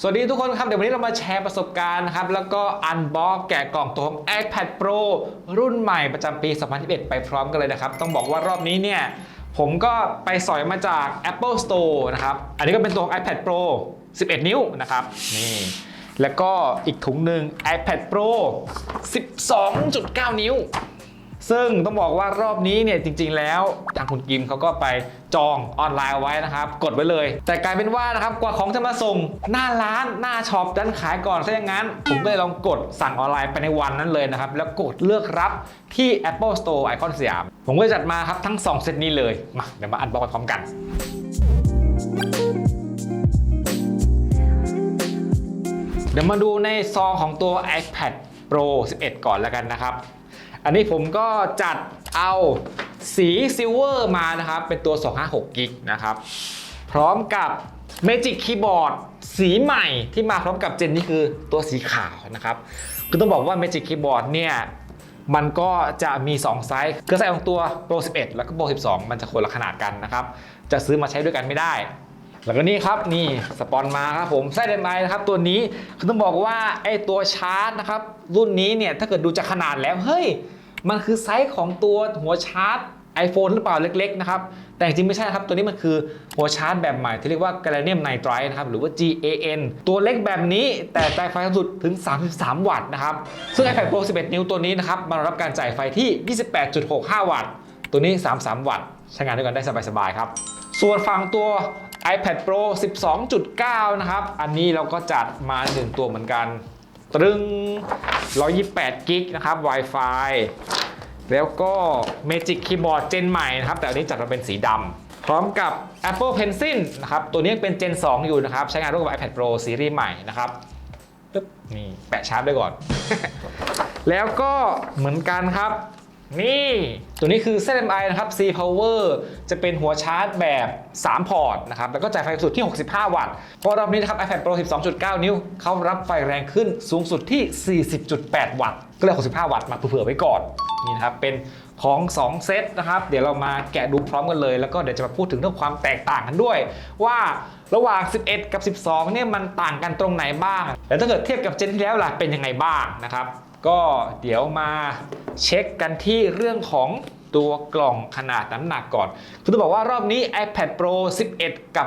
สวัสดีทุกคนครับ เดี๋ยววันนี้เรามาแชร์ประสบการณ์นะครับ แล้วก็อันบ็อกแกะกล่องตัวของ iPad Pro รุ่นใหม่ประจำปี 2021 ไปพร้อมกันเลยนะครับ ต้องบอกว่ารอบนี้เนี่ย ผมก็ไปสอยมาจาก Apple Store นะครับ อันนี้ก็เป็นตัวของ iPad Pro 11 นิ้วนะครับ นี่ แล้วก็อีกถุงหนึ่ง iPad Pro 12.9 นิ้ว ซึ่งต้องบอกว่ารอบนี้เนี่ยจริง ๆ แล้วทางคุณกิมเขาก็ไปจองออนไลน์ไว้นะครับ กดไว้เลย แต่กลายเป็นว่านะครับกว่าของจะมาส่งหน้าร้านหน้าช็อปดันขายก่อนซะอย่างนั้น ผมก็เลยลองกดสั่งออนไลน์ไปในวันนั้นเลยนะครับ แล้วกดเลือกรับที่ Apple Store ไอคอนสยาม ผมก็จัดมาครับทั้ง 2 เซตนี้เลย มาเดี๋ยวมาอันบอกไปพร้อมกันเดี๋ยวมาดูในซองของตัว iPad Pro 11 ก่อนแล้วกันนะครับ อันนี้ผมก็จัดเอาสีซิลเวอร์มานะครับ เป็นตัว 256กิกนะครับ พร้อมกับ Magic Keyboard สีใหม่ที่มาพร้อมกับเจนนี่คือตัวสีขาวนะครับ คือต้องบอกว่า Magic Keyboard เนี่ยมันก็จะมี 2 ไซส์คือไซส์ของตัว Pro 11 แล้วก็ Pro 12 มันจะคนละขนาดกันนะครับ จะซื้อมาใช้ด้วยกันไม่ได้ แล้วก็นี่ครับนี่สปอนมาครับผมไส้เดนไมนะครับตัวนี้คือต้องบอกว่าไอ้ตัวชาร์จนะครับรุ่นนี้เนี่ยถ้าเกิดดูจากขนาดแล้วเฮ้ย มันคือไซส์ของตัวหัวชาร์จ iPhone หรือเปล่าเล็กๆนะครับ แต่จริงๆไม่ใช่ครับ ตัวนี้มันคือหัวชาร์จแบบใหม่ที่เรียกว่า Gallium Nitride นะครับ หรือว่า GAN ตัวเล็กแบบนี้แต่จ่ายไฟสูงสุดถึง 33 วัตต์นะครับ ซึ่ง iPad Pro 11 นิ้วตัวนี้นะครับมารองรับการจ่ายไฟที่ 28.65 วัตต์ ตัวนี้ 33 วัตต์ ใช้งานด้วยกันได้สบายๆครับ ส่วนฝั่งตัว iPad Pro 12.9 นะครับ อันนี้เราก็จัดมา1ตัวเหมือนกัน ตรึง 128 กิกนะครับ Wi-Fi แล้วก็ Magic Keyboard เจนใหม่นะครับ แต่อันนี้จัดมาเป็นสีดำพร้อมกับ Apple Pencil นะครับ ตัวนี้เป็น Gen 2 อยู่นะครับ ใช้งานร่วมกับ iPad Pro ซีรีส์ใหม่นะครับปึ๊บนี่แปะชาร์จด้วยก่อน แล้วก็เหมือนกันครับ นี่ ตัวนี้คือ ZMI นะครับ C Power จะเป็นหัวชาร์จแบบ 3 พอร์ตนะครับ แล้วก็จ่ายไฟสุดที่ 65 วัตต์ เพราะรอบนี้นะครับ iPad Pro 12.9 นิ้ว เขารับไฟแรงขึ้นสูงสุดที่ 40.8 วัตต์ ก็เลย 65 วัตต์มาเผื่อไว้ก่อน นี่นะครับ เป็นของ 2 เซตนะครับ เดี๋ยวเรามาแกะดูพร้อมกันเลย แล้วก็เดี๋ยวจะมาพูดถึงเรื่องความแตกต่างกันด้วย ว่าระหว่าง 11 กับ 12 เนี่ยมันต่างกันตรงไหนบ้าง แล้วถ้าเกิดเทียบกับเจนที่แล้วล่ะเป็นยังไงบ้างนะครับ ก็เดี๋ยวมาเช็คกันที่เรื่องของตัวกล่องขนาดน้ำหนักก่อน คือต้องบอกว่ารอบนี้ iPad Pro 11 กับ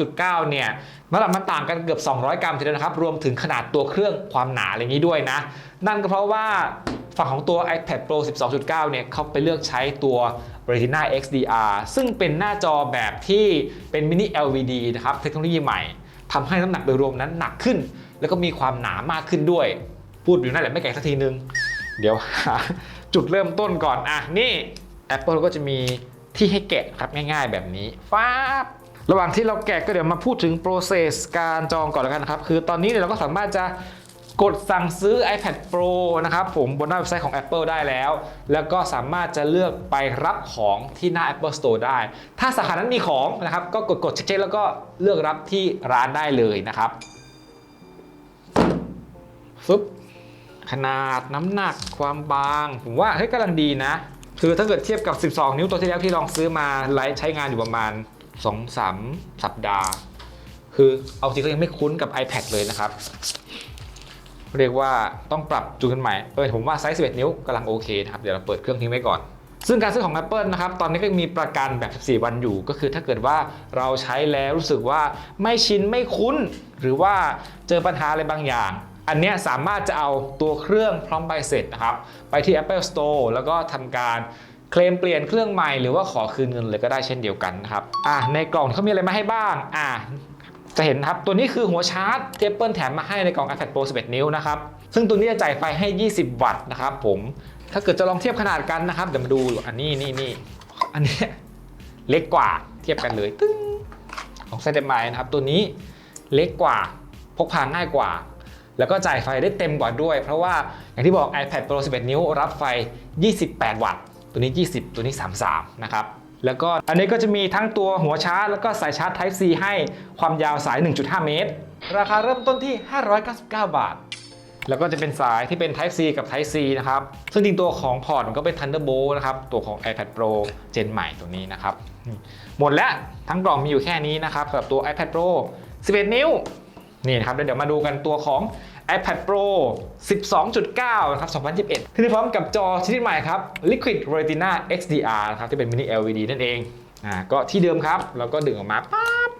12.9 เนี่ยน้ำหนักมันต่างกันเกือบ 200 กรัมทีเดียวนะครับ รวมถึงขนาดตัวเครื่องความหนาอะไรย่างนี้ด้วยนะ นั่นก็เพราะว่าฝั่งของตัว iPad Pro 12.9 เนี่ยเขาไปเลือกใช้ตัว Retina XDR ซึ่งเป็นหน้าจอแบบที่เป็น Mini LED นะครับ เทคโนโลยีใหม่ทำให้น้ำหนักโดยรวมนั้นหนักขึ้น แล้วก็มีความหนามากขึ้นด้วย พูดอยู่นั่นแหละไม่แก่สักทีนึง เดี๋ยวหาจุดเริ่มต้นก่อนอะนี่ Apple ก็จะมีที่ให้แกะครับง่ายๆแบบนี้ฟ้าบระหว่างที่เราแกะก็เดี๋ยวมาพูดถึง process การจองก่อนแล้วกันนะครับ คือตอนนี้เนี่ยเราก็สามารถจะกดสั่งซื้อ iPad Pro นะครับผมบนหน้าเว็บไซต์ของ Apple ได้แล้ว แล้วก็สามารถจะเลือกไปรับของที่หน้า Apple Store ได้ ถ้าสาขานั้นมีของนะครับ ก็กดกดเช็คๆแล้วก็เลือกรับที่ร้านได้เลยนะครับฟึบ ขนาดน้ำหนักความบาง ผมว่าเฮ้ยกำลังดีนะ คือถ้าเกิดเทียบกับ 12 นิ้วตัวที่แล้วที่ลองซื้อมาไลฟ์ใช้งานอยู่ประมาณ 2-3 สัปดาห์ คือเอาจริงก็ยังไม่คุ้นกับ iPad เลยนะครับ เรียกว่าต้องปรับจูนกันใหม่เออผมว่าไซส์ 11 นิ้วกำลังโอเคนะครับเดี๋ยวเราเปิดเครื่องทิ้งไว้ก่อนซึ่งการซื้อของ Apple นะครับ ตอนนี้ก็มีประกันแบบ 14 วันอยู่ ก็คือถ้าเกิดว่าเราใช้แล้วรู้สึกว่าไม่ชินไม่คุ้น หรือว่าเจอปัญหาอะไรบางอย่าง อันเนี้ยสามารถจะเอาตัวเครื่องพร้อมใบเสร็จนะครับ ไปที่ Apple Store แล้วก็ทำการเคลมเปลี่ยนเครื่องใหม่หรือว่าขอคืนเงินเลยก็ได้เช่นเดียวกันนะครับอะในกล่องเขามีอะไรมาให้บ้างอะจะเห็นครับ ตัวนี้คือหัวชาร์จที่ Apple แถมมาให้ในกล่อง iPad Pro 11 นิ้วนะครับ ซึ่งตัวนี้จะจ่ายไฟให้ 20 วัตต์นะครับผม ถ้าเกิดจะลองเทียบขนาดกันนะครับ เดี๋ยวมาดูอันนี้นี่นี่อันนี้เล็กกว่าเทียบกันเลยตึ้งของ ZMI นะครับ ตัวนี้เล็กกว่าพกพาง่ายกว่า แล้วก็จ่ายไฟได้เต็มกว่าด้วย เพราะว่าอย่างที่บอก iPad Pro 11 นิ้ว รับไฟ 28 วัตต์ ตัวนี้ 20 ตัวนี้ 33 นะครับแล้วก็อันนี้ก็จะมีทั้งตัวหัวชาร์จ แล้วก็สายชาร์จ Type C ให้ความยาวสาย 1.5 เมตร ราคาเริ่มต้นที่ 599 บาท แล้วก็จะเป็นสายที่เป็น Type C กับ Type C นะครับ ซึ่งจริงตัวของพอร์ตมันก็เป็น Thunderbolt นะครับ ตัวของ iPad Pro เจนใหม่ตัวนี้นะครับ หมดแล้วทั้งกล่องมีอยู่แค่นี้นะครับสำหรับตัว iPad Pro 11 นิ้ว นี่นะครับแล้วเดี๋ยวมาดูกันตัวของ iPad Pro 12.9 นะครับ 2021 ที่ได้พร้อมกับจอชนิดใหม่ครับ Liquid Retina XDR นะครับ ที่เป็น Mini LED นั่นเอง อ่า ก็ที่เดิมครับ แล้วก็ดึงออกมาปั๊บ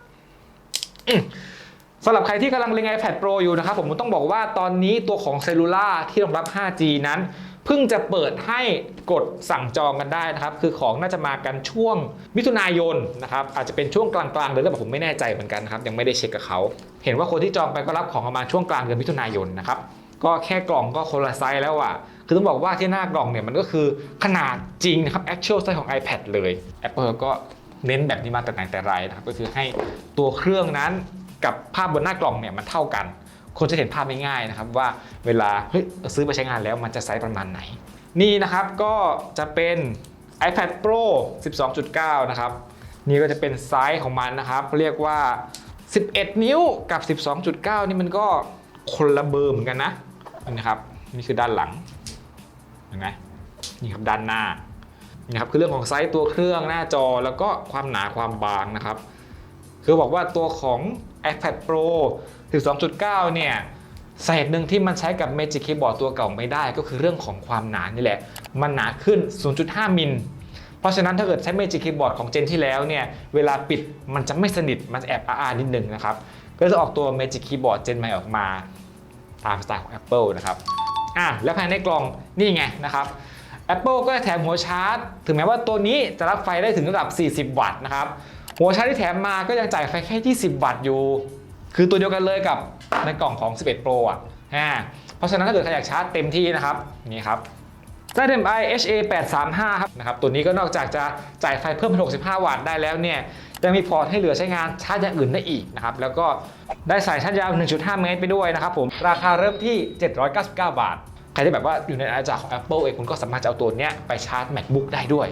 สำหรับใครที่กำลังเล็ง iPad Pro อยู่นะครับ ผมต้องบอกว่าตอนนี้ตัวของเซลลูล่าที่รองรับ 5G นั้น พิ่งจะเปิดให้กดสั่งจองกันได้นะครับ คือของน่าจะมากันช่วงมิถุนายนนะครับ อาจจะเป็นช่วงกลางๆเดือนหรือเปล่าผมไม่แน่ใจเหมือนกันนครับ ยังไม่ได้เช็คกับเขา เห็นว่าคนที่จองไปก็รับของประมาณช่วงกลางเดือนมิถุนายนนะครับ ก็แค่กล่องก็คนละไซส์แล้วอะ คือต้องบอกว่าที่หน้ากล่องเนี่ยมันก็คือขนาดจริงนะครับ actual size ของ iPad เลย Apple ก็เน้นแบบนี้มาแต่ไหนแต่ไรนะครับ ก็คือให้ตัวเครื่องนั้นกับภาพบนหน้ากล่องเนี่ยมันเท่ากัน คนจะเห็นภาพง่ายๆนะครับว่าเวลาเฮ้ยซื้อไปใช้งานแล้วมันจะไซส์ประมาณไหน นี่นะครับก็จะเป็น iPad Pro 12.9 นะครับ นี่ก็จะเป็นไซส์ของมันนะครับ เรียกว่า 11 นิ้วกับ 12.9 นี่มันก็คนละเบอร์เหมือนกันนะนี่นะครับนี่คือด้านหลังเห็นไหมนี่ครับด้านหน้านี่นะครับคือเรื่องของไซส์ตัวเครื่องหน้าจอแล้วก็ความหนาความบางนะครับ คือบอกว่าตัวของ iPad Pro 12.9 เนี่ยสาเหตุหนึ่งที่มันใช้กับ Magic Keyboard ตัวเก่าไม่ได้ก็คือเรื่องของความหนานี่แหละ มันหนาขึ้น 0.5 มิล เพราะฉะนั้นถ้าเกิดใช้ Magic Keyboard ของเจนที่แล้วเนี่ย เวลาปิดมันจะไม่สนิท มันแอบอ้าๆนิดนึงนะครับ ก็จะออกตัว Magic Keyboard เจนใหม่ออกมาตามสไตล์ของ Apple นะครับ อะ แล้วภายในกล่องนี่ไงนะครับ Apple ก็แถมหัวชาร์จ ถึงแม้ว่าตัวนี้จะรับไฟได้ถึงระดับ 40 วัตต์นะครับ หัวชาร์จที่แถมมาก็ยังจ่ายไฟแค่ 20 วัตต์อยู่ คือตัวเดียวกันเลยกับในกล่องของ 11 Pro อะอ่าเพราะฉะนั้นถ้าเกิดใครอยากชาร์จเต็มที่นะครับนี่ครับ ZMI HA835 ครับนะครับตัวนี้ก็นอกจากจะจ่ายไฟเพิ่มเป็น65 วัตต์ได้แล้วเนี่ยยังมีพอร์ตให้เหลือใช้งานชาร์จอย่างอื่นได้อีกนะครับแล้วก็ได้สายชาร์จยาว 1.5 เมตรไปด้วยนะครับผมราคาเริ่มที่ 799 บาท ใครที่แบบว่าอยู่ในอาณาจักรของ Apple เองคุณก็สามารถจะเอาตัวเนี้ยไปชาร์จ MacBook ได้ด้วย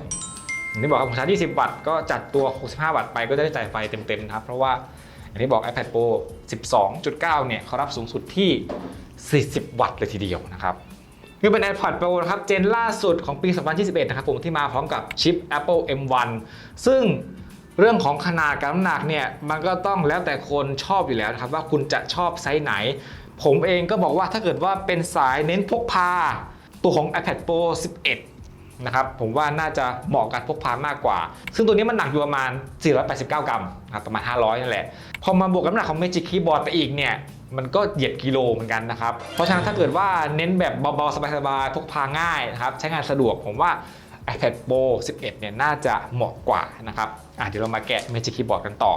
อย่างที่บอกครับผมชาร์จ 20 วัตต์ก็จัดตัว 65 วัตต์ไปก็ได้จ่ายไฟเต็มๆนะครับเพราะว่า อย่างที่บอก iPad Pro 12.9 เนี่ยเขารับสูงสุดที่ 40 วัตต์เลยทีเดียวนะครับคือเป็น iPad Pro นะครับ เจนล่าสุดของปี 2021 นะครับผมที่มาพร้อมกับชิป Apple M1 ซึ่งเรื่องของขนาดกับน้ำหนักเนี่ย มันก็ต้องแล้วแต่คนชอบอยู่แล้วนะครับ ว่าคุณจะชอบไซส์ไหน ผมเองก็บอกว่าถ้าเกิดว่าเป็นสายเน้นพกพา ตัวของ iPad Pro 11 นะครับผมว่าน่าจะเหมาะกับพกพามากกว่า ซึ่งตัวนี้มันหนักอยู่ประมาณ 489 กรัมนะรประมาณ 500 นั่นแหละ พอมาบวกกับน้ำหนักของ Magic Keyboard ไปอีกเนี่ยมันก็เหยียบกิโลเหมือนกันนะครับ เพราะฉะนั้นถ้าเกิดว่าเน้นแบบเบาๆ สบายๆ พกพาง่ายนะครับ ใช้งานสะดวกผมว่า iPad Pro 11 เนี่ยน่าจะเหมาะกว่านะครับอะเดี๋ยวเรามาแกะ Magic Keyboard กันต่อ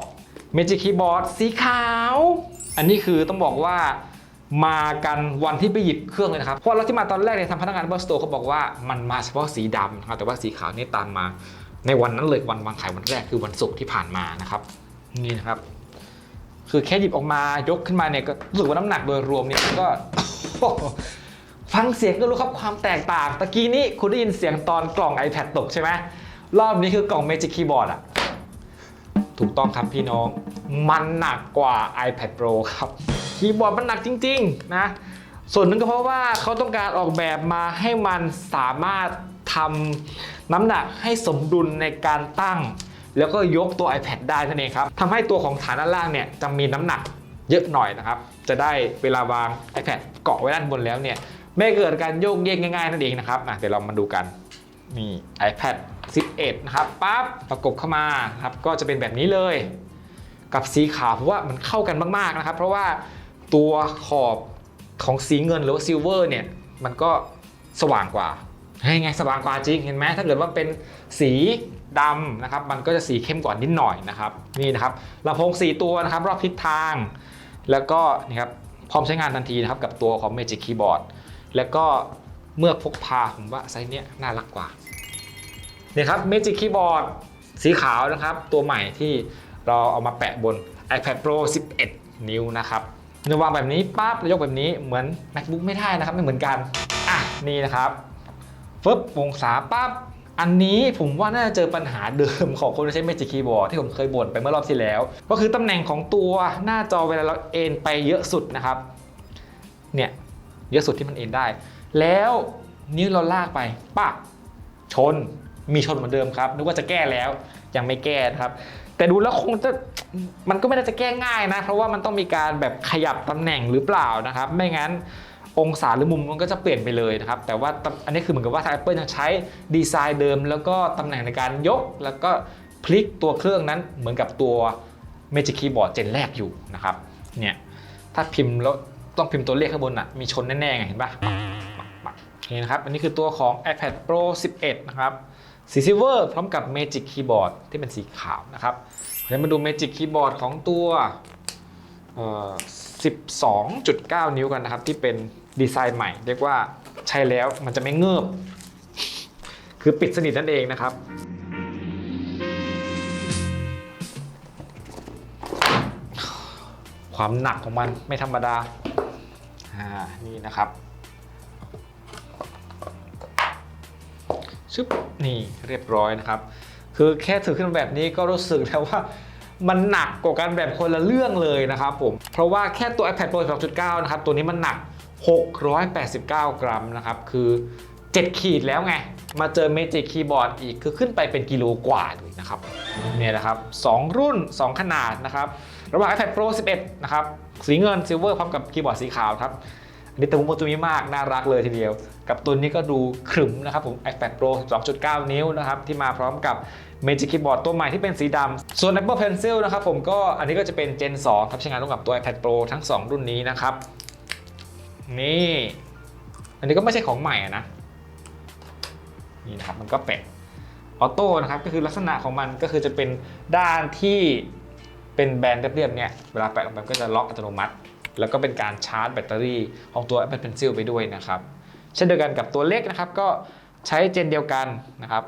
Magic Keyboard สีขาว อันนี้คือต้องบอกว่า มากันวันที่ไปหยิบเครื่องเลยนะครับ เพราะราที่มาตอนแรกเนี่ยทางพนักงาน Apple Store เขาบอกว่ามันมาเฉพาะสีดำนะครับแต่ว่าสีขาวนี่ตามมาในวันนั้นเลยวันวางขายวันแรกคือวันศุกร์ที่ผ่านมานะครับนี่นะครับ คือแค่หยิบออกมายกขึ้นมาเนี่ยก็รู้สึกว่าน้ำหนักโดยรวมเนี่ยก็ฟังเสียงก็รู้ครับความแตกต่างตะกี้นี้คุณได้ยินเสียงตอนกล่อง iPad ตกใช่ไหมรอบนี้คือกล่อง Magic Keyboard อะถูกต้องครับพี่น้อง มันหนักกว่า iPad Pro ครับ คีย์บอร์ดมันหนักจริงๆนะส่วนหนึงก็เพราะว่าเขาต้องการออกแบบมาให้มันสามารถทำน้ำหนักให้สมดุลในการตั้ง แล้วก็ยกตัว iPad ได้นั่นเองครับทำให้ตัวของฐานด้านล่างเนี่ยจะมีน้ำหนักเยอะหน่อยนะครับ จะได้เวลาวาง iPad เกาะไว้ด้านบนแล้วเนี่ยไม่เกิดการโยกเยกง่ายๆนั่นเองนะครับเดี๋ยวเรามาดูกันนี่ iPad 11 นะครับปั๊บประกบเข้ามาครับก็จะเป็นแบบนี้เลย กับสีขาวเพราะว่ามันเข้ากันมากๆนะครับ เพราะว่า ตัวขอบของสีเงินหรือว่าซิลเวอร์เนี่ยมันก็สว่างกว่าเฮ้ไงสว่างกว่าจริงเห็นไหมถ้าเกิดว่าเป็นสีดำนะครับมันก็จะสีเข้มกว่านิดหน่อยนะครับนี่นะครับลำโพง 4 ตัวนะครับรอบทิศทาง แล้วก็นี่ครับพร้อมใช้งานทันทีนะครับกับตัวของ Magic Keyboard แล้วก็เมื่อพกพาผมว่าไซส์เนี้ยน่ารักกว่านี่ครับ Magic Keyboard สีขาวนะครับ ตัวใหม่ที่เราเอามาแปะบน iPad Pro 11 นิ้วนะครับ จะวางแบบนี้ปั๊บแล้วยกแบบนี้เหมือน MacBook ไม่ได้นะครับไม่เหมือนกันอะนี่นะครับฟึบวงศาปั๊บอันนี้ผมว่าน่าจะเจอปัญหาเดิมของคนที่ใช้ Magic Keyboard ที่ผมเคยบ่นไปเมื่อรอบที่แล้ว ก็คือตำแหน่งของตัวหน้าจอเวลาเราเอนไปเยอะสุดนะครับ เนี่ยเยอะสุดที่มันเอนได้ แล้วนิ้วเราลากไปปั๊บชนมีชนเหมือนเดิมครับนึกว่าจะแก้แล้วยังไม่แก้นะครับ แต่ดูแล้วคงจะมันก็ไม่ได้จะแก้ง่ายนะ เพราะว่ามันต้องมีการแบบขยับตำแหน่งหรือเปล่านะครับ ไม่งั้นองศาหรือมุมมันก็จะเปลี่ยนไปเลยนะครับ แต่ว่าอันนี้คือเหมือนกับว่าทาง Apple ยังใช้ดีไซน์เดิม แล้วก็ตำแหน่งในการยก แล้วก็พลิกตัวเครื่องนั้นเหมือนกับตัว Magic Keyboard เจนแรกอยู่นะครับเนี่ยถ้าพิมพ์แล้วต้องพิมพ์ตัวเลขข้างบนอะมีชนแน่ๆไงเห็นปะนี่นะครับ อันนี้คือตัวของ iPad Pro 11 นะครับ สีซิลเวอร์พร้อมกับ Magic Keyboard ที่เป็นสีขาวนะครับเดี๋ยวมาดู Magic Keyboard ของตัว 12.9 นิ้วกันนะครับ ที่เป็นดีไซน์ใหม่ เรียกว่าใช้แล้วมันจะไม่เงิบ คือปิดสนิทนั่นเองนะครับ ความหนักของมันไม่ธรรมดา อ่า นี่นะครับ ชึบนี่เรียบร้อยนะครับ คือแค่ถือขึ้นแบบนี้ก็รู้สึกแล้วว่ามันหนักกว่ากันแบบคนละเรื่องเลยนะครับผม เพราะว่าแค่ตัว iPad Pro 12.9 นะครับ ตัวนี้มันหนัก 689 กรัมนะครับ คือ 7 ขีดแล้วไง มาเจอ Magic Keyboard อีกคือขึ้นไปเป็นกิโลกว่าเลยนะครับ เนี่ยนะครับ 2 รุ่น 2 ขนาดนะครับ ระหว่าง iPad Pro 11 นะครับ สีเงินซิลเวอร์พร้อมกับคีย์บอร์ดสีขาวครับ นนี้ตะมุตะมิมากน่ารักเลยทีเดียว กับตัวนี้ก็ดูขรึมนะครับผม iPad Pro 12.9 นิ้วนะครับที่มาพร้อมกับ Magic Keyboard ตัวใหม่ที่เป็นสีดำส่วน Apple Pencil นะครับผมก็อันนี้ก็จะเป็น Gen 2 ครับใช้งานร่วมกับตัว iPad Pro ทั้ง 2 รุ่นนี้นะครับนี่อันนี้ก็ไม่ใช่ของใหม่นะนี่นะครับมันก็แปะออโต้นะครับก็คือลักษณะของมันก็คือจะเป็นด้านที่เป็นแบนเรียบๆเนี่ยเวลาแปะลงไปก็จะล็อกอัตโนมัติ แล้วก็เป็นการชาร์จแบตเตอรี่ของตัว Apple Pencil ไปด้วยนะครับ เช่นเดียวกันกับตัวเล็กนะครับ ก็ใช้เจนเดียวกันนะครับ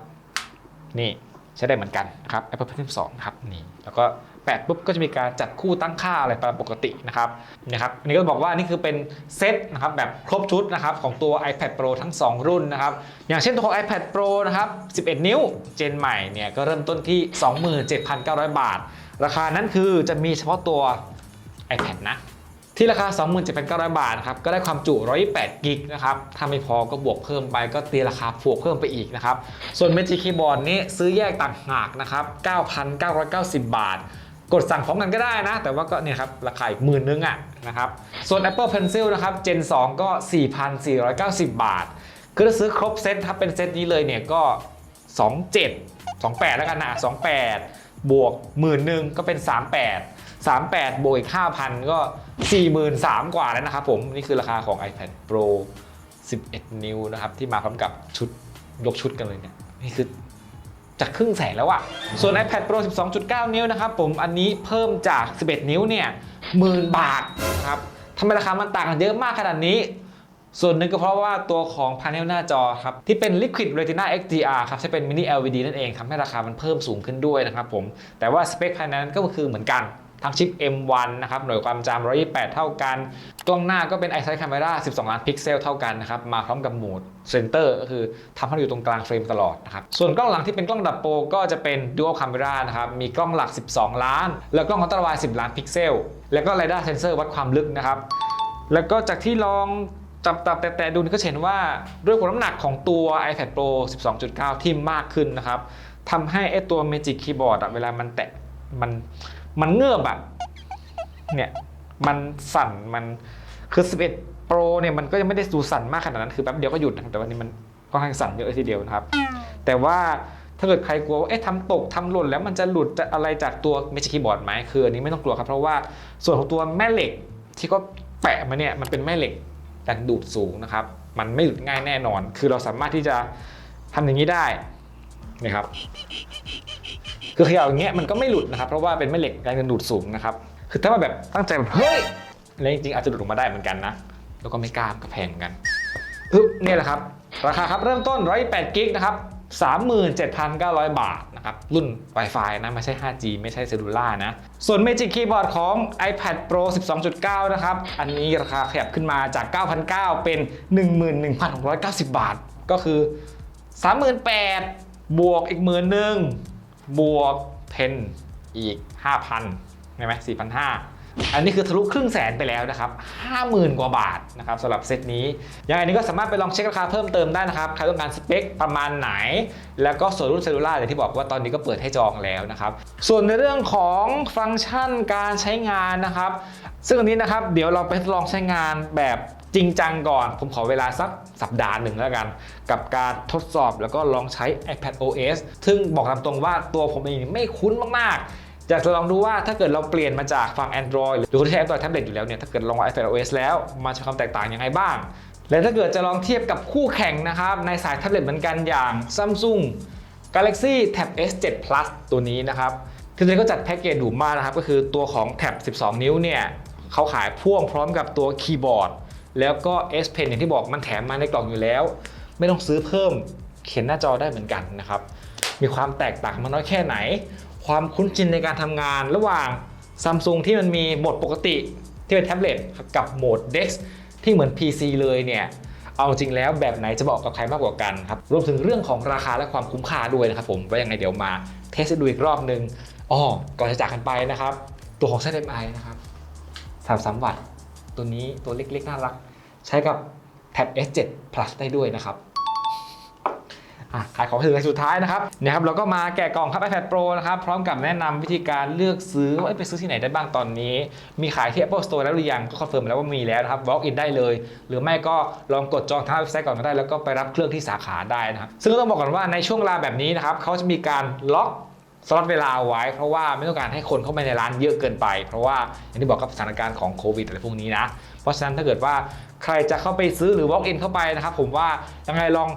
นี่ใช้ได้เหมือนกันนะครับ Apple Pencil 2นะครับนี่แล้วก็แปะปุ๊บก็จะมีการจัดคู่ตั้งค่าอะไรตามปกตินะครับนะครับอันนี้ก็บอกว่านี่คือเป็นเซตนะครับแบบครบชุดนะครับของตัว iPad Pro ทั้ง 2 รุ่นนะครับอย่างเช่นตัวของ iPad Pro นะครับ 11 นิ้วเจนใหม่เนี่ยก็เริ่มต้นที่ 27,900 บาท ราคานั้นคือจะมีเฉพาะตัว iPad นะ ที่ราคา 27,900 บาทนะครับก็ได้ความจุ 128 กิกนะครับถ้าไม่พอก็บวกเพิ่มไปก็ตีราคาบวกเพิ่มไปอีกนะครับ ส่วน Magic Keyboard นี้ซื้อแยกต่างหากนะครับ 9,990 บาท กดสั่งพร้อมกันก็ได้นะ แต่ว่าก็เนี่ยครับราคาอีกหมื่นนึงอะนะครับ ส่วน Apple Pencil นะครับ Gen 2 ก็ 4,490 บาท คือถ้าซื้อครบเซตครับเป็นเซตนี้เลยเนี่ยก็ 27 28 แล้วกันนะ28 บวกหมื่นหนึ่งก็เป็น 38 38 บวกอีก 5,000 ก็ 43,000 กว่าแล้วนะครับผมนี่คือราคาของ iPad Pro 11 นิ้วนะครับ ที่มาพร้อมกับชุดยกชุดกันเลยเนี่ยนี่คือจากครึ่งแสนแล้วอะส่วน iPad Pro 12.9 นิ้วนะครับผมอันนี้เพิ่มจาก 11 นิ้วเนี่ยหมื่นบาทนะครับทำไมราคามันต่างกันเยอะมากขนาดนี้ ส่วนหนึ่งก็เพราะว่าตัวของพาเนลหน้าจอครับที่เป็น Liquid Retina XDR ครับใช้เป็น Mini LED นั่นเองทำให้ราคามันเพิ่มสูงขึ้นด้วยนะครับผมแต่ว่าสเปคภายในนั้นก็คือเหมือนกัน ทั้งชิป M1 นะครับหน่วยความจำ128 เท่ากัน กล้องหน้าก็เป็น iSight Camera 12 ล้านพิกเซลเท่ากันนะครับมาพร้อมกับโหมด Center ก็คือทำให้อยู่ตรงกลางเฟรมตลอดนะครับส่วนกล้องหลังที่เป็นกล้องดับโปรก็จะเป็น Dual Camera นะครับมีกล้องหลัก 12 ล้าน แล้วกล้องอัลตราไวด์10 ล้านพิกเซล แล้วก็ Lidar Sensor วัดความลึกนะครับแล้วก็จากที่ลองจับตับแตะๆดูนี่ก็เห็นว่าด้วยความน้ำหนักของตัว iPad Pro 12.9 ที่มากขึ้นนะครับทำให้ไอตัว Magic Keyboard เวลามันแตะมัน มันเงือบอะเนี่ยมันสั่นมันคือ 11 Pro เนี่ยมันก็ยังไม่ได้ดูสั่นมากขนาดนั้นคือแป๊บเดียวก็หยุดนะแต่วันนี้มันค่อนข้างสั่นเยอะเลยทีเดียวนะครับ แต่ว่าถ้าเกิดใครกลัวว่าเอ๊ะทำตกทำหล่นแล้วมันจะหลุดจะอะไรจากตัว Magic Keyboard ไหมคืออันนี้ไม่ต้องกลัวครับ เพราะว่าส่วนของตัวแม่เหล็กที่ก็แปะมาเนี่ยมันเป็นแม่เหล็กกันดูดสูงนะครับ มันไม่หลุดง่ายแน่นอน คือเราสามารถที่จะทำอย่างนี้ได้นี่ครับ คือเขย่าอย่างเงี้ยมันก็ไม่หลุดนะครับ เพราะว่าเป็นแม่เหล็กแรงดึงดูดสูงนะครับ คือถ้ามาแบบตั้งใจแบบเฮ้ยแล้วจริงๆอาจจะหลุดออกมาได้เหมือนกันนะ แล้วก็ไม่กล้าก็แพงกันอึ๊บเนี่ยแหละครับ ราคาครับเริ่มต้น128กิกนะครับ37,900 บาทนะครับ รุ่น Wi-Fi นะ ไม่ใช่ 5G ไม่ใช่เซลูล่านะ ส่วน Magic Keyboard ของ iPad Pro 12.9 นะครับ อันนี้ราคาขยับขึ้นมาจาก 9,900 เป็น 11,690 บาท ก็คือ 38,000บวกอีกหมื่นหนึ่ง บวกเพนอีก 5,000ใช่ไหม4,500 อันนี้คือทะลุครึ่งแสนไปแล้วนะครับ 50,000 กว่าบาทนะครับสำหรับเซตนี้ยังไงนี้ก็สามารถไปลองเช็คราคาเพิ่มเติมได้นะครับ ใครต้องการสเปคประมาณไหน แล้วก็ส่วนรุ่นเซลลูล่าอย่างที่บอกว่าตอนนี้ก็เปิดให้จองแล้วนะครับ ส่วนในเรื่องของฟังก์ชันการใช้งานนะครับ ซึ่งอันนี้นะครับเดี๋ยวเราไปทดลองใช้งานแบบ จริงจังก่อน ผมขอเวลาสักสัปดาห์หนึ่งแล้วกัน กับการทดสอบแล้วก็ลองใช้ iPad OS ซึ่งบอกตามตรงว่าตัวผมเองไม่คุ้นมากๆอยากจะลองดูว่าถ้าเกิดเราเปลี่ยนมาจากฝั่ง Android หรือคนที่ใช้ Android Tablet อยู่แล้วเนี่ยถ้าเกิดลอง iPad OS แล้วมันจะความแตกต่างยังไงบ้าง และถ้าเกิดจะลองเทียบกับคู่แข่งนะครับในสายแท็บเล็ตเหมือนกันอย่าง Samsung Galaxy Tab S7 Plus ตัวนี้นะครับคือตัวนี้ก็จัดแพ็กเกจดูมากนะครับก็คือตัวของแท็บ 12 นิ้วเนี่ยเขาขายพ่วงพร้อมกับตัวคีย์บอร์ด แล้วก็ S Pen อย่างที่บอกมันแถมมาในกล่องอยู่แล้ว ไม่ต้องซื้อเพิ่มเขียนหน้าจอได้เหมือนกันนะครับ มีความแตกต่างมากน้อยแค่ไหน ความคุ้นชินในการทำงานระหว่าง Samsung ที่มันมีโหมดปกติที่เป็นแท็บเล็ตกับโหมด Dex ที่เหมือน PC เลยเนี่ยเอาจริงแล้วแบบไหนจะบอกกับใครมากกว่ากันครับ รวมถึงเรื่องของราคาและความคุ้มค่าด้วยนะครับผมว่ายังไงเดี๋ยวมาเทสดูอีกรอบนึงอ๋อก่อนจะจากกันไปนะครับ ตัวของ ZMI นะครับ33วัตต์ ตัวนี้ตัวเล็กๆ น่ารัก ใช้กับแท็บ S7 Plus ได้ด้วยนะครับขายของถึงในสุดท้ายนะครับเนี่ยครับเราก็มาแกะกล่องครับ iPad Pro นะครับ พร้อมกับแนะนำวิธีการเลือกซื้อว่าไปซื้อที่ไหนได้บ้างตอนนี้ มีขายที่ Apple Store แล้วหรือยังก็คอนเฟิร์มแล้วว่ามีแล้วนะครับ Walk in ได้เลย หรือไม่ก็ลองกดจองทางเว็บไซต์ก่อนก็ได้ แล้วก็ไปรับเครื่องที่สาขาได้นะครับซึ่งต้องบอกก่อนว่าในช่วงเวลาแบบนี้นะครับเขาจะมีการล็อก สล็อตเวลาไว้ เพราะว่าไม่ต้องการให้คนเข้าไปในร้านเยอะเกินไป เพราะว่าอย่างที่บอกกับสถานการณ์ของโควิดอะไรพวกนี้นะ เพราะฉะนั้นถ้าเกิดว่าใครจะเข้าไปซื้อหรือ walk in เข้าไปนะครับผมว่ายังไงลอง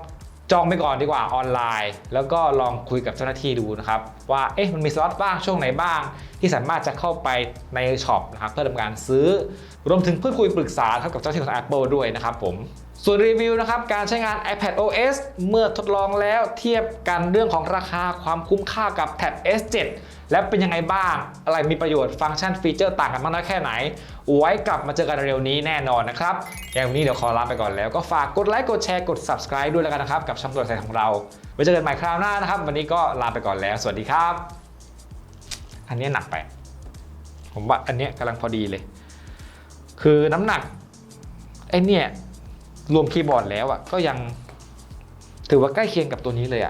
จองไปก่อนดีกว่าออนไลน์ แล้วก็ลองคุยกับเจ้าหน้าที่ดูนะครับ ว่าเอ๊ะมันมีสล็อตบ้างช่วงไหนบ้าง ที่สามารถจะเข้าไปในช็อปนะครับเพื่อทำการซื้อ รวมถึงเพื่อคุยปรึกษาครับกับเจ้าหน้าที่ของ Apple ด้วยนะครับผม ส่วนรีวิวนะครับการใช้งาน iPad OS เมื่อทดลองแล้วเทียบกันเรื่องของราคาความคุ้มค่ากับแท็บ S7 แล้วเป็นยังไงบ้าง อะไรมีประโยชน์ฟังก์ชันฟีเจอร์ต่างกันมากน้อยแค่ไหน ไว้กลับมาเจอกันเร็วนี้แน่นอนนะครับ อย่างวันนี้เดี๋ยวขอลาไปก่อนแล้วก็ฝากกดไลค์กดแชร์กด subscribe ด้วยแล้วกันนะครับ กับช่องตัวแทนของเรา ไว้เจอกันใหม่คราวหน้านะครับ วันนี้ก็ลาไปก่อนแล้ว สวัสดีครับ อันนี้หนักไป ผมว่าอันนี้กำลังพอดีเลย คือน้ำหนักไอ้เนี่ย รวมคีย์บอร์ดแล้วอะก็ยังถือว่าใกล้เคียงกับตัวนี้เลยอะ